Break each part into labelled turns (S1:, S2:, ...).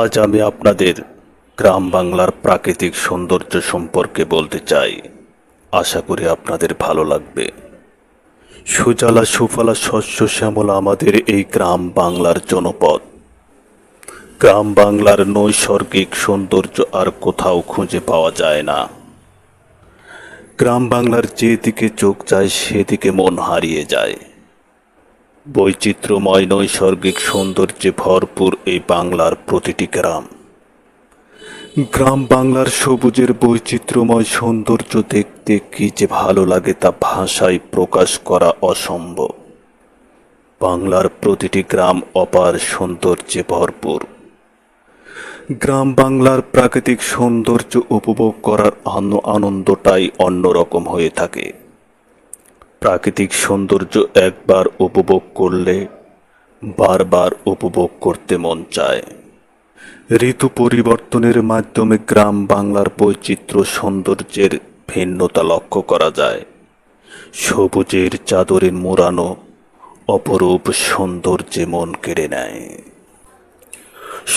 S1: আজ আমি আপনাদের গ্রাম বাংলার প্রাকৃতিক সৌন্দর্য সম্পর্কে বলতে চাই। আশা করি আপনাদের ভালো লাগবে। সুজলা সুফলা শস্য শ্যামলা আমাদের এই গ্রাম বাংলার জনপদ। গ্রাম বাংলার নৈসর্গিক সৌন্দর্য আর কোথাও খুঁজে পাওয়া যায় না। গ্রাম বাংলার যেদিকে চোখ যায়, সেদিকে মন হারিয়ে যায়। বৈচিত্র্যময় নৈসর্গিক সৌন্দর্যে ভরপুর এই বাংলার প্রতিটি গ্রাম। গ্রাম বাংলার সবুজের বৈচিত্র্যময় সৌন্দর্য দেখতে কি যে ভালো লাগে তা ভাষায় প্রকাশ করা অসম্ভব। বাংলার প্রতিটি গ্রাম অপার সৌন্দর্যে ভরপুর। গ্রাম বাংলার প্রাকৃতিক সৌন্দর্য উপভোগ করার আন- আনন্দটাই অন্যরকম হয়ে থাকে। প্রাকৃতিক সৌন্দর্য একবার উপভোগ করলে বারবার উপভোগ করতে মন চায়। ঋতু পরিবর্তনের মাধ্যমে গ্রাম বাংলার বৈচিত্র্য সৌন্দর্যের ভিন্নতা লক্ষ্য করা যায়। সবুজের চাদরে মোড়ানো অপরূপ সৌন্দর্যে মন কেড়ে নেয়।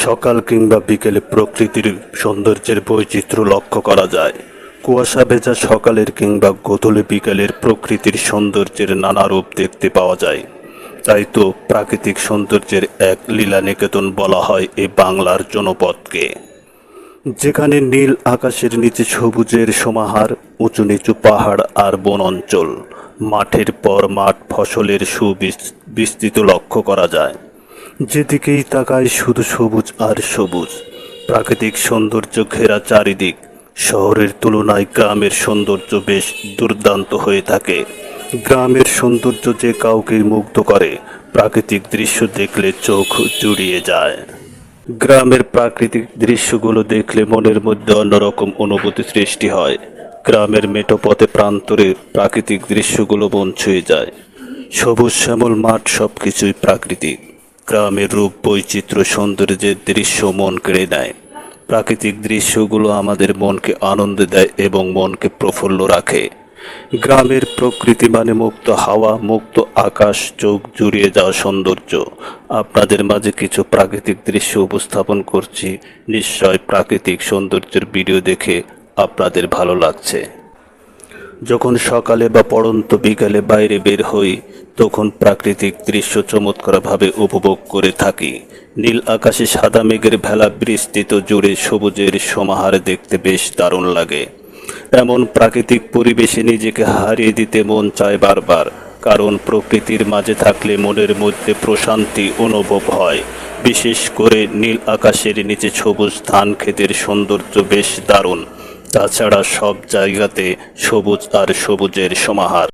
S1: সকাল কিংবা বিকেলে প্রকৃতির সৌন্দর্যের বৈচিত্র্য লক্ষ্য করা যায়। কুয়াশা ভেজা সকালের কিংবা গোধূলি বিকালের প্রকৃতির সৌন্দর্যের নানা রূপ দেখতে পাওয়া যায়। তাই তো প্রাকৃতিক সৌন্দর্যের এক লীলা নিকেতন বলা হয় এই বাংলার জনপদকে। যেখানে নীল আকাশের নিচে সবুজের সমাহার উঁচু নিচু পাহাড় আর বন অঞ্চল, মাঠের পর মাঠ ফসলের সুবিস্তৃত লক্ষ্য করা যায়। যেদিকেই তাকায় শুধু সবুজ আর সবুজ। প্রাকৃতিক সৌন্দর্য ঘেরা চারিদিক শহরের তুলনায় গ্রামের সৌন্দর্য বেশ দুর্দান্ত হয়ে থাকে। গ্রামের সৌন্দর্য যে কাউকে মুগ্ধ করে, প্রাকৃতিক দৃশ্য দেখলে চোখ জুড়িয়ে যায়। গ্রামের প্রাকৃতিক দৃশ্যগুলো দেখলে মনের মধ্যে অন্যরকম অনুভূতি সৃষ্টি হয়। গ্রামের মেটোপথে প্রান্তরে প্রাকৃতিক দৃশ্যগুলো মন ছুঁয়ে যায়। সবুজ শ্যামল মাঠ সব কিছুই প্রাকৃতিক। গ্রামের রূপ বৈচিত্র্য সৌন্দর্যের দৃশ্য মন কেড়ে নেয়। প্রাকৃতিক দৃশ্যগুলো আমাদের মনকে আনন্দ দেয় এবং মনকে প্রফুল্ল রাখে। গ্রামের প্রকৃতি মানে মুক্ত হাওয়া, মুক্ত আকাশ, চোখ জুড়িয়ে যাওয়া সৌন্দর্য। আপনাদের মাঝে কিছু প্রাকৃতিক দৃশ্য উপস্থাপন করছি। নিশ্চয় প্রাকৃতিক সৌন্দর্যের ভিডিও দেখে আপনাদের ভালো লাগছে। যখন সকালে বা পড়ন্ত বিকালে বাইরে বের হই, তখন প্রাকৃতিক দৃশ্য চমৎকারভাবে উপভোগ করে থাকি। নীল আকাশে সাদা মেঘের ভেলা বিস্তৃত জুড়ে সবুজের সমাহার দেখতে বেশ দারুণ লাগে। এমন প্রাকৃতিক পরিবেশে নিজেকে হারিয়ে দিতে মন চায় বারবার, কারণ প্রকৃতির মাঝে থাকলে মনের মধ্যে প্রশান্তি অনুভব হয়। বিশেষ করে নীল আকাশের নিচে সবুজ ধান ক্ষেতের সৌন্দর্য বেশ দারুণ। তাছাড়া সব জায়গাতে সবুজ আর সবুজের সমাহার।